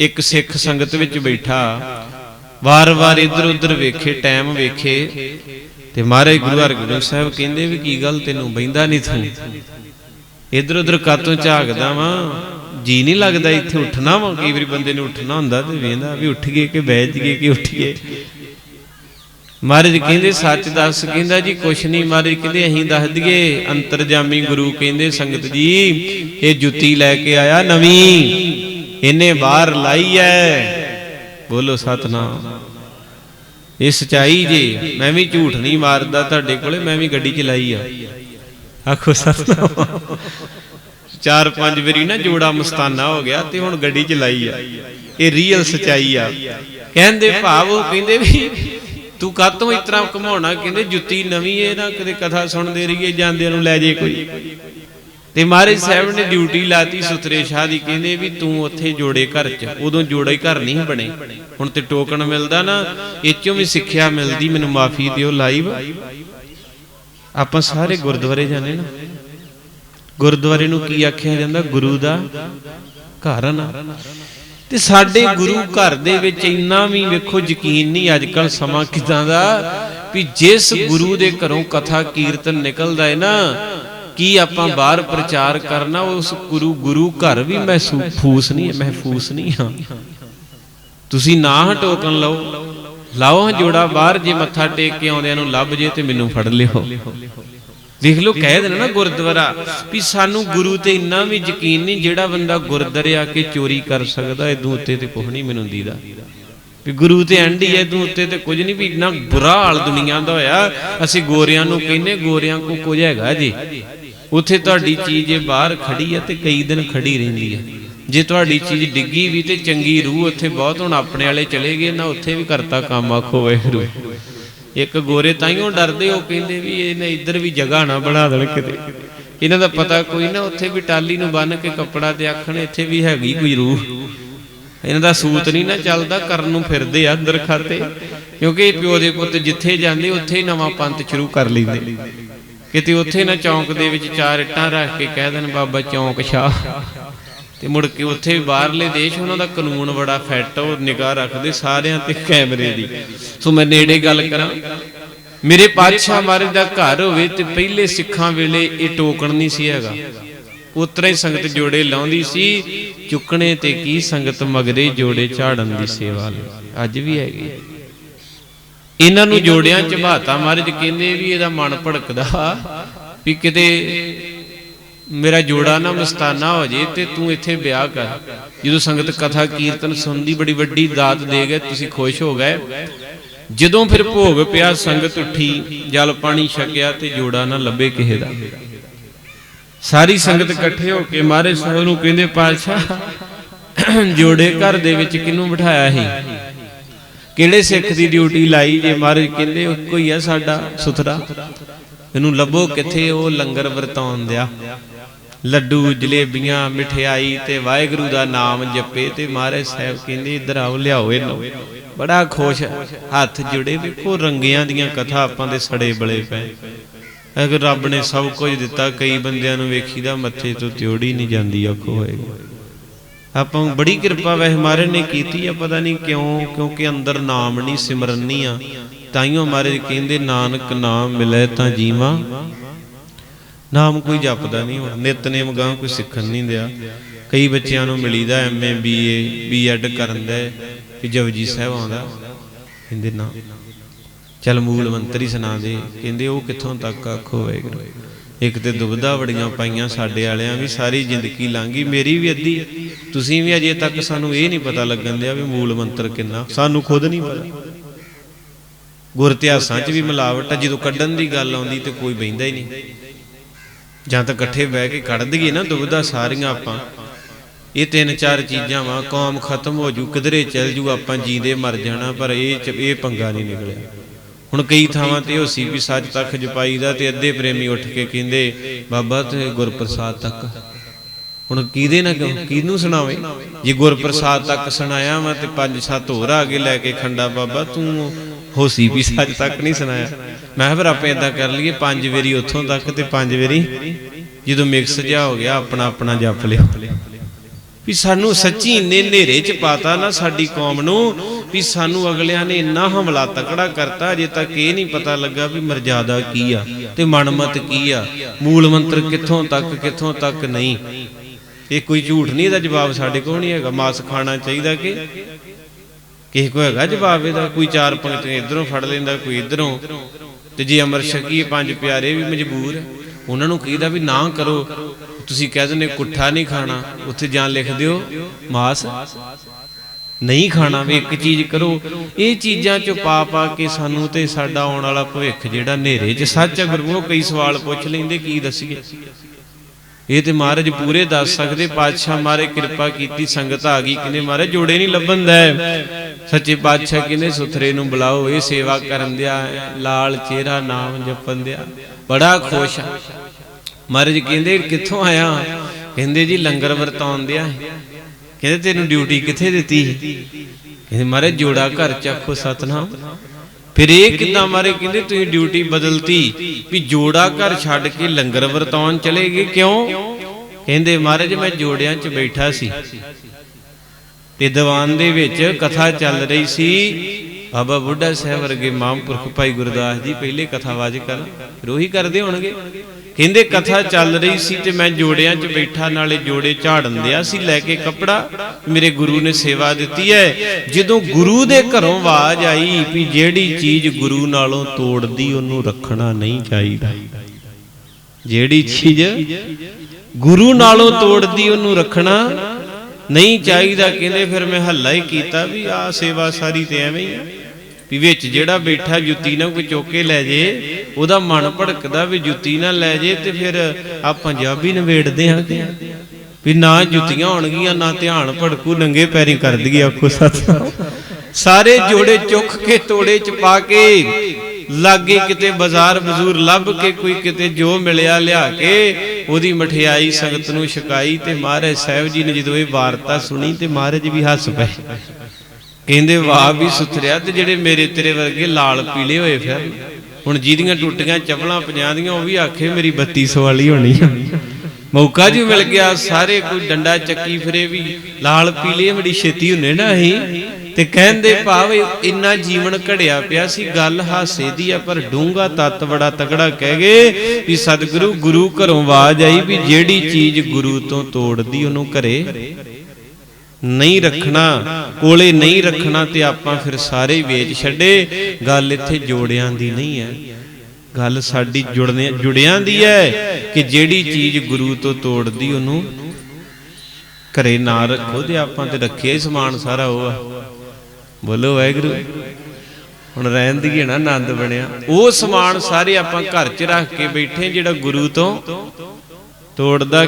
ਇੱਕ ਸਿੱਖ ਸੰਗਤ ਵਿੱਚ ਬੈਠਾ, ਵਾਰ-ਵਾਰ ਇੱਧਰ ਉੱਧਰ ਵੇਖੇ, ਟਾਈਮ ਵੇਖੇ, ਤੇ ਮਹਾਰਾਜ ਗੁਰੂ ਹਰਗੋਬਿੰਦ ਸਾਹਿਬ ਕਹਿੰਦੇ ਵੀ ਕੀ ਗੱਲ ਤੈਨੂੰ ਬੈਂਦਾ ਨਹੀਂ ਤੂੰ? ਇੱਧਰ ਉੱਧਰ ਕਾਤੋਂ ਝਾਕਦਾ ਵਾਂ, ਜੀ ਨਹੀਂ ਲੱਗਦਾ ਇੱਥੇ ਉੱਠਣਾ ਵਾ, ਕਈ ਵਾਰੀ ਬੰਦੇ ਨੂੰ ਉੱਠਣਾ ਹੁੰਦਾ ਤੇ ਵੇਂਦਾ ਵੀ ਉੱਠ ਗਏ ਕਿ ਬਹਿ ਜੀਏ ਕਿ ਉੱਠੀਏ ਮਹਾਰਾਜ ਕਹਿੰਦੇ, ਸੱਚ ਦੱਸ ਕਹਿੰਦਾ ਜੀ, ਕੁਛ ਨਹੀਂ ਮਹਾਰਾਜ ਕਹਿੰਦੇ, ਅਸੀਂ ਦੱਸ ਦਈਏ, ਅੰਤਰਜਾਮੀ ਗੁਰੂ ਕਹਿੰਦੇ, ਸੰਗਤ ਜੀ, ਇਹ ਜੁੱਤੀ ਲੈ ਕੇ ਆਇਆ ਨਵੀਂ। ਇਹਨੇ ਬਾਹਰ ਲਾਈ ਐ। ਬੋਲੋ ਸਤਨਾਮ। ਇਹ ਸਚਾਈ ਜੀ ਮੈਂ ਵੀ ਝੂਠ ਨਹੀਂ ਮਾਰਦਾ ਤੁਹਾਡੇ ਕੋਲੇ ਮੈਂ ਵੀ ਗੱਡੀ ਚਲਾਈ ਆ। ਆਖੋ ਸਤਨਾਮ। ਚਾਰ ਪੰਜ ਵਾਰੀ ਨਾ ਜੋੜਾ ਮਸਤਾਨਾ ਹੋ ਗਿਆ ਤੇ ਹੁਣ ਗੱਡੀ ਚਲਾਈ ਆ। ਇਹ ਰੀਅਲ ਸਚਾਈ ਆ। ਕਹਿੰਦੇ ਭਾਵ ਉਹ ਕਹਿੰਦੇ ਵੀ ਤੂੰ ਕਾਤੋਂ ਇਸ ਤਰ੍ਹਾਂ ਘਮਾਉਣਾ? ਕਹਿੰਦੇ ਜੁੱਤੀ ਨਵੀਂ ਏ ਨਾ ਕਦੇ ਕਥਾ ਸੁਣਦੇ ਰਹੀਏ ਜਾਂਦਿਆਂ ਨੂੰ ਲੈ ਜੇ ਕੋਈ। ਤੇ ਮਹਾਰਾਜ ਸਾਹਿਬ ਨੇ ਡਿਊਟੀ ਲਾਤੀ ਸੁਤਰੇ ਸ਼ਾਹ ਦੀ ਕਹਿੰਦੇ ਵੀ ਤੂੰ ਉੱਥੇ ਜੋੜੇ ਘਰ ਚ ਉਦੋਂ ਜੋੜੇ ਘਰ ਨਹੀਂ ਬਣੇ। ਹੁਣ ਤੇ ਟੋਕਨ ਮਿਲਦਾ ਨਾ ਇਹ ਚੋਂ ਵੀ ਸਿੱਖਿਆ ਮਿਲਦੀ ਮੈਨੂੰ ਮਾਫੀ ਦਿਓ ਲਾਈਵ। ਆਪਾਂ ਸਾਰੇ ਗੁਰਦੁਆਰੇ ਜਾਂਦੇ ਨਾ। ਗੁਰਦੁਆਰੇ ਨੂੰ ਕੀ ਆਖਿਆ ਜਾਂਦਾ? ਗੁਰੂ ਦਾ ਘਰ ਨਾ। ਤੇ ਸਾਡੇ ਗੁਰੂ ਘਰ ਦੇ ਵਿੱਚ ਇੰਨਾ ਵੀ ਵੇਖੋ ਯਕੀਨ ਨਹੀਂ ਅੱਜ ਕੱਲ ਸਮਾਂ ਕਿਦਾਂ ਦਾ ਵੀ ਜਿਸ ਗੁਰੂ ਦੇ ਘਰੋਂ ਕਥਾ ਕੀਰਤਨ ਨਿਕਲਦਾ ਹੈ ਨਾ ਕੀ ਆਪਾਂ ਬਾਹਰ ਪ੍ਰਚਾਰ ਕਰਨਾ, ਉਸ ਗੁਰੂ ਗੁਰੂ ਘਰ ਵੀ ਮਹਿਸੂਸ ਨਹੀਂ ਹੈ ਮਹਿਫੂਸ ਨਹੀਂ ਹਾਂ। ਤੁਸੀਂ ਨਾ ਹਟੋਕਣ ਲਓ। ਲਾਓ ਜੋੜਾ ਬਾਹਰ, ਜੇ ਮੱਥਾ ਟੇਕ ਕੇ ਆਉਂਦਿਆਂ ਨੂੰ ਲੱਭ ਜੇ ਤੇ ਮੈਨੂੰ ਫੜ ਲਿਓ। ਦੇਖ ਲਓ, ਕਹਿ ਦੇਣਾ ਨਾ ਗੁਰਦੁਆਰਾ ਵੀ ਸਾਨੂੰ ਗੁਰੂ ਤੇ ਇੰਨਾ ਵੀ ਯਕੀਨ ਨਹੀਂ ਜਿਹੜਾ ਬੰਦਾ ਗੁਰਦੁਆਰੇ ਆ ਕੇ ਚੋਰੀ ਕਰ ਸਕਦਾ ਇਦੋਂ ਉੱਤੇ ਤੇ ਕੁਝ ਨਹੀਂ ਮੈਨੂੰ ਦੀਦਾ। ਵੀ ਗੁਰੂ ਤੇ ਐਂਡ ਹੀ ਐ ਇਦੋਂ ਉੱਤੇ ਤੇ ਕੁਝ ਨਹੀਂ ਵੀ ਇੰਨਾ ਬੁਰਾ ਹਾਲ ਦੁਨੀਆ ਦਾ ਹੋਇਆ। ਅਸੀਂ ਗੋਰਿਆਂ ਨੂੰ ਕਹਿੰਨੇ ਗੋਰਿਆਂ ਕੋ ਕੁਝ ਹੈਗਾ ਜੀ। ਉੱਥੇ ਤੁਹਾਡੀ ਚੀਜ਼ ਇਹ ਬਾਹਰ ਖੜੀ ਐ ਤੇ ਕਈ ਦਿਨ ਖੜੀ ਰਹਿੰਦੀ ਐ ਜੇ ਤੁਹਾਡੀ ਚੀਜ਼ ਡਿੱਗੀ ਵੀ ਤੇ ਚੰਗੀ ਰੂਹ ਉੱਥੇ ਬਹੁਤ ਹੁਣ ਆਪਣੇ ਵਾਲੇ ਚਲੇ ਗਏ, ਨਾ ਉੱਥੇ ਵੀ ਕਰਤਾ ਕੰਮ ਆਖੋ ਵਾਹਿਗੁਰੂ। ਇੱਕ ਗੋਰੇ ਤਾਈਓ ਡਰਦੇ, ਉਹ ਕਹਿੰਦੇ ਵੀ ਇਹਨੇ ਇੱਧਰ ਵੀ ਜਗ੍ਹਾ ਨਾ ਬਣਾ ਦੇਣ ਕਿਤੇ। ਇਹਨਾਂ ਦਾ ਪਤਾ ਕੋਈ ਨਾ, ਉੱਥੇ ਵੀ ਟਾਲੀ ਨੂੰ ਬੰਨ ਕੇ ਕੱਪੜਾ ਤੇ ਆਖਣ, ਇੱਥੇ ਵੀ ਹੈਗੀ ਕੋਈ ਰੂਹ। ਇਹਨਾਂ ਦਾ ਸੂਤ ਨਹੀਂ ਨਾ ਚੱਲਦਾ, ਕਰਨ ਨੂੰ ਫਿਰਦੇ ਆ ਅੰਦਰ ਖਾਤੇ ਕਿਉਂਕਿ ਪਿਓ ਦੇ ਪੁੱਤ ਜਿੱਥੇ ਜਾਂਦੇ, ਉੱਥੇ ਹੀ ਨਵਾਂ ਪੰਥ ਸ਼ੁਰੂ ਕਰ ਲੈਂਦੇ। ਕਿਤੇ ਉੱਥੇ ਨਾ ਚੌਂਕ ਦੇ ਵਿੱਚ ਚਾਰ ਇੱਟਾਂ ਰੱਖ ਕੇ ਕਹਿ ਦੇਣ, ਬਾਬਾ ਚੌਂਕ ਸ਼ਾਹ ਤੇ ਮੁੜ ਕੇ ਉੱਥੇ ਵੀ ਬਾਹਰਲੇ ਦੇਸ਼, ਉਹਨਾਂ ਦਾ ਕਾਨੂੰਨ ਬੜਾ ਫਿੱਟ ਉਹ ਨਿਗਾਹ ਰੱਖਦੇ ਸਾਰਿਆਂ ਤੇ ਕੈਮਰੇ ਦੀ। ਸੋ ਮੈਂ ਨੇੜੇ ਗੱਲ ਕਰਾਂ, ਮੇਰੇ ਪਾਤਸ਼ਾਹ ਮਹਾਰਾਜ ਦਾ ਘਰ ਹੋਵੇ ਤੇ ਪਹਿਲੇ ਸਿੱਖਾਂ ਵੇਲੇ ਇਹ ਟੋਕਣ ਨਹੀਂ ਸੀ ਹੈਗਾ। ਉਤਰਾ ਹੀ ਸੰਗਤ ਜੋੜੇ ਲਾਉਂਦੀ ਸੀ, ਚੁੱਕਣੇ ਤੇ ਕੀ ਸੰਗਤ ਮਗਰੇ ਜੋੜੇ ਝਾੜਨ ਦੀ ਸੇਵਾ ਲਈ। ਅੱਜ ਵੀ ਹੈਗੀ। ਇਹਨਾਂ ਨੂੰ ਜੋੜਿਆਂ ਚ ਬਾਤਾ ਮਹਾਰਾਜ ਕਹਿੰਦੇ ਵੀ ਇਹਦਾ ਮਨ ਭੜਕਦਾ ਵੀ ਕਿਤੇ ਮੇਰਾ ਜੋੜਾ ਨਾ ਮਸਤਾਨਾ ਹੋ ਜੇ ਤੇ ਤੂੰ ਇੱਥੇ ਵਿਆਹ ਕਰ। ਜਦੋਂ ਸੰਗਤ ਕਥਾ ਕੀਰਤਨ ਸੁਣਦੀ ਬੜੀ ਵੱਡੀ ਦਾਤ ਦੇ ਗਏ ਤੁਸੀਂ ਖੁਸ਼ ਹੋ ਗਏ? ਜਦੋਂ ਫਿਰ ਭੋਗ ਪਿਆ ਸੰਗਤ ਉੱਠੀ ਜਲ ਪਾਣੀ ਛਕਿਆ ਤੇ ਜੋੜਾ ਨਾ ਲੱਭੇ ਕਿਸੇ ਦਾ। ਸਾਰੀ ਸੰਗਤ ਇਕੱਠੇ ਹੋ ਕੇ ਮਹਾਰਾਜ ਸਾਹਿਬ ਨੂੰ ਕਹਿੰਦੇ ਪਾਤਸ਼ਾਹ ਜੋੜੇ ਘਰ ਦੇ ਵਿੱਚ ਕਿਹਨੂੰ ਬਿਠਾਇਆ ਸੀ? ਕਿਹੜੇ ਸਿੱਖ ਦੀ ਡਿਊਟੀ ਲਾਈ ਜੇ ਮਹਾਰਾਜ ਕਹਿੰਦੇ ਇੱਕੋ ਹੀ ਆ ਸਾਡਾ ਸੁਥਰਾ। ਇਹਨੂੰ ਲੱਭੋ ਕਿੱਥੇ ਉਹ ਲੰਗਰ ਵਰਤਾਉਣ ਦਿਆ। ਲੱਡੂ ਜਲੇਬੀਆਂ ਮਠਿਆਈ ਤੇ ਵਾਹਿਗੁਰੂ ਦਾ ਨਾਮ ਜਪੇ ਤੇ ਮਹਾਰਾਜ ਸਾਹਿਬ ਕਹਿੰਦੇ ਇੱਧਰ ਆਓ ਲਿਆਓ ਇਹਨੂੰ। ਬੜਾ ਖੁਸ਼ ਹੱਥ ਜੁੜੇ ਵੇਖੋ ਰੰਗਿਆਂ ਦੀਆਂ ਕਥਾ ਆਪਾਂ ਦੇ ਸੜੇ ਬਲੇ ਪਏ। ਅਗਰ ਰੱਬ ਨੇ ਸਭ ਕੁਝ ਦਿੱਤਾ ਕਈ ਬੰਦਿਆਂ ਨੂੰ ਵੇਖੀਦਾ ਮੱਥੇ ਤੋਂ ਤਿਉੜੀ ਨਹੀਂ ਜਾਂਦੀ ਆਖੋ ਹੋਏਗਾ। ਆਪਾਂ ਨੂੰ ਬੜੀ ਕਿਰਪਾ ਵੈਸੇ ਮਹਾਰਾਜ ਨੇ ਕੀਤੀ ਆ, ਪਤਾ ਨਹੀਂ ਕਿਉਂ, ਕਿਉਂਕਿ ਅੰਦਰ ਨਾਮ ਨਹੀਂ ਸਿਮਰਨ ਆ। ਤਾਈਓ ਮਹਾਰਾਜ ਕਹਿੰਦੇ, ਨਾਨਕ ਨਾਮ ਮਿਲੇ ਤਾਂ ਜੀਵਾਂ। ਨਾਮ ਕੋਈ ਜਪਦਾ ਨਹੀਂ ਹੁਣ। ਨਿਤਨੇਮ ਗਾਂ ਕੋਈ ਸਿੱਖਣ ਨਹੀਂ ਦਿਆ। ਕਈ ਬੱਚਿਆਂ ਨੂੰ ਮਿਲੀਦਾ ਐਮਏ ਬੀਏ ਬੀਐਡ ਕਰਨ ਦਾ ਕਿ ਜਪਜੀ ਸਾਹਿਬ ਆਉਂਦਾ। ਕਹਿੰਦੇ, ਨਾ। ਚਲ ਮੂਲ ਮੰਤਰੀ ਸੁਣਾ ਦੇ। ਕਹਿੰਦੇ, ਉਹ ਕਿੱਥੋਂ ਤੱਕ ਆਖੋ ਵਾਹਿਗੁਰੂ। ਇੱਕ ਤੇ ਦੁਬਦਾ ਬੜੀਆਂ ਪਾਈਆਂ ਸਾਡੇ ਵਾਲਿਆਂ ਵੀ, ਸਾਰੀ ਜ਼ਿੰਦਗੀ ਲੰਘੀ। ਮੇਰੀ ਵੀ ਅੱਧੀ ਤੁਸੀਂ ਵੀ ਅਜੇ ਤੱਕ ਸਾਨੂੰ ਇਹ ਨਹੀਂ ਪਤਾ ਲੱਗਣ ਦਿਆ ਵੀ ਮੂਲ ਮੰਤਰ ਕਿੰਨਾ। ਸਾਨੂੰ ਖੁਦ ਨਹੀਂ ਪਤਾ। ਗੁਰ ਇਤਿਹਾਸਾਂ 'ਚ ਵੀ ਮਿਲਾਵਟ ਆ। ਜਦੋਂ ਕੱਢਣ ਦੀ ਗੱਲ ਆਉਂਦੀ ਤੇ ਕੋਈ ਬੈਂਦਾ ਹੀ ਨਹੀਂ। ਜਾਂ ਤਾਂ ਇਕੱਠੇ ਬਹਿ ਕੇ ਕੱਢ ਦਈਏ ਨਾ ਦੁਬਦਾ ਸਾਰੀਆਂ ਆਪਾਂ। ਇਹ ਤਿੰਨ ਚਾਰ ਚੀਜ਼ਾਂ ਵਾ। ਕੌਮ ਖਤਮ ਹੋ ਜੂ, ਕਿਧਰੇ ਚੱਲ ਜੂ, ਆਪਾਂ ਜੀਂਦੇ ਮਰ ਜਾਣਾ, ਪਰ ਇਹ ਚ- ਇਹ ਪੰਗਾ ਨਹੀਂ ਨਿਕਲਿਆ। ਹੁਣ ਕਈ ਥਾਵਾਂ ਤੇ ਉਹ ਸੀ ਵੀ ਸੱਚ ਤੱਕ ਜਪਾਈ ਦਾ ਤੇ ਅੱਧੇ ਪ੍ਰੇਮੀ ਉੱਠ ਕੇ ਕਹਿੰਦੇ, ਬਾਬਾ, ਤੇ ਗੁਰਪ੍ਰਸਾਦ ਤੱਕ। ਹੁਣ ਕਿਹਦੇ ਨਾ ਕਿਹਨੂੰ ਸੁਣਾਵੇ? ਜੇ ਗੁਰਪ੍ਰਸਾਦ ਤੱਕ ਸੁਣਾਇਆ ਵਾ ਤੇ ਪੰਜ ਸੱਤ ਹੋਰ ਆ ਲੈ ਕੇ ਖੰਡਾ, ਬਾਬਾ, ਤੂੰ ਹੋਸੀ ਵੀ ਸੱਚ ਤੱਕ ਨਹੀਂ ਸੁਣਾਇਆ। ਮੈਂ ਕਿਹਾ, ਫਿਰ ਆਪਾਂ ਇਦਾਂ ਕਰ ਲਈਏ, ਪੰਜ ਵਾਰੀ ਉੱਥੋਂ ਤੱਕ ਤੇ ਪੰਜ ਵਾਰੀ ਜਦੋਂ ਮਿਕਸ ਜਿਹਾ ਹੋ ਗਿਆ, ਆਪਣਾ ਆਪਣਾ ਜਪ ਲਿਆ। ਵੀ ਸਾਨੂੰ ਸੱਚੀ ਇੰਨੇ ਹਨੇਰੇ ਚ ਪਾਤਾ ਨਾ ਸਾਡੀ ਕੌਮ ਨੂੰ ਵੀ ਸਾਨੂੰ ਅਗਲਿਆਂ ਨੇ ਇੰਨਾ ਹਮਲਾ ਤਕੜਾ ਕਰਤਾ, ਅਜੇ ਤੱਕ ਇਹ ਨਹੀਂ ਪਤਾ ਲੱਗਾ ਵੀ ਮਰਜ਼ਾਦਾ ਕੀ ਆ ਤੇ ਮਨਮਤ ਕੀ ਆ, ਮੂਲ ਮੰਤਰ ਕਿੱਥੋਂ ਤੱਕ ਕਿੱਥੋਂ ਤੱਕ ਨਹੀਂ। ਇਹ ਕੋਈ ਝੂਠ ਨਹੀਂ, ਇਹਦਾ ਜਵਾਬ ਸਾਡੇ ਕੋਲ ਨਹੀਂ ਹੈਗਾ। ਮਾਸ ਖਾਣਾ ਚਾਹੀਦਾ ਕਿ? ਕਿਸੇ ਕੋ ਹੈਗਾ ਜਵਾਬ ਇਹਦਾ? ਕੋਈ ਚਾਰ ਪੰਕਤੀਆਂ ਇਧਰੋਂ ਫੜ ਲੈਂਦਾ, ਕੋਈ ਇਧਰੋਂ। ਤੇ ਜੇ ਅਮਰ ਸ਼ਕੀ ਪੰਜ ਪਿਆਰੇ ਵੀ ਮਜਬੂਰ, ਉਹਨਾਂ ਨੂੰ ਕਹੀਦਾ ਵੀ ਨਾ ਕਰੋ। ਤੁਸੀਂ ਕਹਿ ਦਿੰਦੇ ਕੁੱਠਾ ਨਹੀਂ ਖਾਣਾ, ਉੱਥੇ ਜਾਂ ਲਿਖ ਦਿਓ, ਮਾਸ। ਨਹੀਂ ਖਾਣਾ ਵੀ ਇੱਕ ਚੀਜ਼ ਕਰੋ। ਇਹ ਚੀਜ਼ਾਂ ਚ ਪਾ ਪਾ ਕੇ ਸਾਨੂੰ ਤੇ ਸਾਡਾ ਆਉਣ ਵਾਲਾ ਭਵਿੱਖ ਜਿਹੜਾ ਹਨੇਰੇ 'ਚ ਸੱਚ ਹੈ ਗੁਰਮੁਖੋ ਕਈ ਸਵਾਲ ਪੁੱਛ ਲੈਂਦੇ ਕੀ ਦੱਸੀਏ? ਇਹ ਤੇ ਮਹਾਰਾਜ ਪੂਰੇ ਦੱਸ ਸਕਦੇ ਪਾਤਸ਼ਾਹ ਮਾਰੇ ਕਿਰਪਾ ਕੀਤੀ ਸੰਗਤ ਆ ਗਈ ਕਿਨੇ ਮਾਰੇ ਜੋੜੇ ਨਹੀਂ ਲੱਭਣ ਦਾ ਸੱਚੇ ਪਾਤਸ਼ਾਹ ਕਿਨੇ ਸੁਥਰੇ ਨੂੰ ਬੁਲਾਓ? ਇਹ ਸੇਵਾ ਕਰਨ ਦਿਆ ਲਾਲ ਚਿਹਰਾ ਨਾਮ ਜਪਣ ਦਿਆ। ਬੜਾ ਖੁਸ਼ ਆ। ਮਹਾਰਾਜ ਕਹਿੰਦੇ ਕਿੱਥੋਂ ਆਇਆ? ਕਹਿੰਦੇ ਜੀ ਲੰਗਰ ਵਰਤਾਉਣ ਦਿਆ ਕਹਿੰਦੇ ਤੈਨੂੰ ਡਿਊਟੀ ਕਿੱਥੇ ਦਿੱਤੀ ਕਹਿੰਦੇ ਮਹਾਰਾਜ ਜੋੜਾ ਘਰ ਚ ਆਖੋ ਸਤਨਾਮ। ਫਿਰ ਇਹ ਕਿਦਾਂ ਮਾਰੇ ਕਹਿੰਦੇ ਤੁਸੀਂ ਡਿਊਟੀ ਬਦਲਤੀ ਵੀ ਜੋੜਾ ਘਰ ਛੱਡ ਕੇ ਲੰਗਰ ਵਰਤਾਉਣ ਚਲੇ ਗਏ ਕਿਉਂ? ਕਹਿੰਦੇ ਮਹਾਰਾਜ ਮੈਂ ਜੋੜਿਆਂ 'ਚ ਬੈਠਾ ਸੀ। ਤੇ ਦੀਵਾਨ ਦੇ ਵਿੱਚ ਕਥਾ ਚੱਲ ਰਹੀ ਸੀ, ਬਾਬਾ ਬੁੱਢਾ ਸਾਹਿਬ ਵਰਗੇ ਮਹਾਂਪੁਰਖ ਭਾਈ ਗੁਰਦਾਸ ਜੀ ਪਹਿਲੇ ਕਥਾਵਾਜ਼ ਕਰਨ, ਫਿਰ ਉਹੀ ਕਰਦੇ ਹੋਣਗੇ। ਕਹਿੰਦੇ ਕਥਾ ਚੱਲ ਰਹੀ ਸੀ ਤੇ ਮੈਂ ਜੋੜਿਆਂ 'ਚ ਬੈਠਾ ਨਾਲੇ ਜੋੜੇ ਝਾੜਨ ਦਿਆ ਸੀ ਲੈ ਕੇ ਕੱਪੜਾ ਮੇਰੇ ਗੁਰੂ ਨੇ ਸੇਵਾ ਦਿੱਤੀ ਹੈ। ਜਦੋਂ ਗੁਰੂ ਦੇ ਘਰੋਂ ਆਵਾਜ਼ ਆਈ ਵੀ ਜਿਹੜੀ ਚੀਜ਼ ਗੁਰੂ ਨਾਲੋਂ ਤੋੜਦੀ ਉਹਨੂੰ ਰੱਖਣਾ ਨਹੀਂ ਚਾਹੀਦਾ। ਜਿਹੜੀ ਚੀਜ਼ ਗੁਰੂ ਨਾਲੋਂ ਤੋੜਦੀ ਉਹਨੂੰ ਰੱਖਣਾ ਨਹੀਂ ਚਾਹੀਦਾ। ਕਹਿੰਦੇ ਫਿਰ ਮੈਂ ਹੱਲਾ ਹੀ ਕੀਤਾ ਵੀ ਆ ਸੇਵਾ ਸਾਰੀ ਤੇ ਐਵੇਂ ਹੀ ਆ। ਵੀ ਵਿੱਚ ਜਿਹੜਾ ਬੈਠਾ ਜੁੱਤੀ ਨਾ ਕੋਈ ਚੁੱਕ ਕੇ ਲੈ ਜੇ, ਉਹਦਾ ਮਨ ਭੜਕਦਾ ਵੀ ਜੁੱਤੀ ਨਾ ਲੈ ਜੇ ਤੇ ਫਿਰ ਆ ਪੰਜਾਬੀ ਨਵੇੜਦੇ ਹਾਂ। ਕਿ ਵੀ ਨਾ ਜੁੱਤੀਆਂ ਹੋਣਗੀਆਂ, ਨਾ ਧਿਆਨ ਭੜਕੂ, ਨੰਗੇ ਪੈਰੀ ਕਰ ਦਈਏ ਆਖੋ ਸਤਿ ਸਾਰੇ ਜੋੜੇ ਚੁੱਕ ਕੇ ਤੋੜੇ ਚ ਪਾ ਕੇ, ਲਾਗੇ ਕਿਤੇ ਬਾਜ਼ਾਰ ਬਜ਼ੂਰ ਲੱਭ ਕੇ ਕੋਈ ਕਿਤੇ ਜੋ ਮਿਲਿਆ ਲਿਆ ਕੇ, ਉਹਦੀ ਮਠਿਆਈ, ਸੰਗਤ ਨੂੰ ਛਕਾਈ ਤੇ ਮਹਾਰਾਜ ਸਾਹਿਬ ਜੀ ਨੇ ਜਦੋਂ ਇਹ ਵਾਰਤਾ ਸੁਣੀ ਤੇ ਮਹਾਰਾਜ ਵੀ ਹੱਸ ਪਏ। ਕਹਿੰਦੇ, ਵਾਹ ਵੀ ਸੁਥਰਿਆ ਤੇ ਜਿਹੜੇ ਮੇਰੇ ਤੇਰੇ ਵਰਗੇ ਲਾਲ ਪੀਲੇ ਹੋਏ ਫਿਰ। ਹੁਣ ਜਿਹਦੀਆਂ ਟੁੱਟੀਆਂ ਚਪਲਾਂ ਪੰਜਾਂ ਦੀਆਂ, ਉਹ ਵੀ ਆਖੇ ਮੇਰੀ 3200 ਵਾਲੀ ਹੋਣੀ। ਆ ਮੌਕਾ ਜੀ ਮਿਲ ਗਿਆ, ਸਾਰੇ ਕੋਈ ਡੰਡਾ ਚੱਕੀ ਫਿਰੇ ਵੀ, ਲਾਲ ਪੀਲੇ ਬੜੀ ਛੇਤੀ ਹੁੰਨੇ ਨਾ ਅਸੀਂ। ਤੇ ਕਹਿੰਦੇ, ਭਾਵ ਇੰਨਾ ਜੀਵਨ ਘੜਿਆ ਪਿਆ ਸੀ, ਗੱਲ ਹਾਸੇ ਦੀ ਆ, ਪਰ ਡੂੰਗਾ ਤਤ ਬੜਾ ਤਗੜਾ ਕਹਿ ਗਏ ਵੀ ਸਤਿਗੁਰੂ ਗੁਰੂ ਘਰੋਂ ਆਵਾਜ਼ ਆਈ ਵੀ ਜਿਹੜੀ ਚੀਜ਼ ਗੁਰੂ ਤੋਂ ਤੋੜਦੀ, ਉਹਨੂੰ ਘਰੇ ਨਹੀਂ ਰੱਖਣਾ, ਕੋਲੇ ਨਹੀਂ ਰੱਖਣਾ ਤੇ ਆਪਾਂ ਫਿਰ ਸਾਰੇ ਵੇਚ ਛੱਡੇ। ਗੱਲ ਇੱਥੇ ਜੋੜਿਆਂ ਦੀ ਨਹੀਂ ਹੈ। ਗੱਲ ਸਾਡੀ ਜੁੜਨੇ ਜੁੜਿਆਂ ਦੀ ਹੈ ਕਿ ਜਿਹੜੀ ਚੀਜ਼ ਗੁਰੂ ਤੋਂ ਤੋੜਦੀ ਉਹਨੂੰ ਘਰੇ ਨਾ ਰੱਖੋ ਤੇ ਆਪਾਂ ਤੇ ਰੱਖਿਆ ਸਮਾਨ ਸਾਰਾ ਉਹ ਆ। ਬੋਲੋ ਵਾਹਿਗੁਰੂ। ਹੁਣ ਰਹਿਣ ਦੀ ਨਾ ਆਨੰਦ ਬਣਿਆ। ਉਹ ਸਮਾਨ ਸਾਰੇ ਆਪਾਂ ਘਰ 'ਚ ਰੱਖ ਕੇ ਬੈਠੇ ਜਿਹੜਾ ਗੁਰੂ ਤੋਂ ਤੋੜਦਾ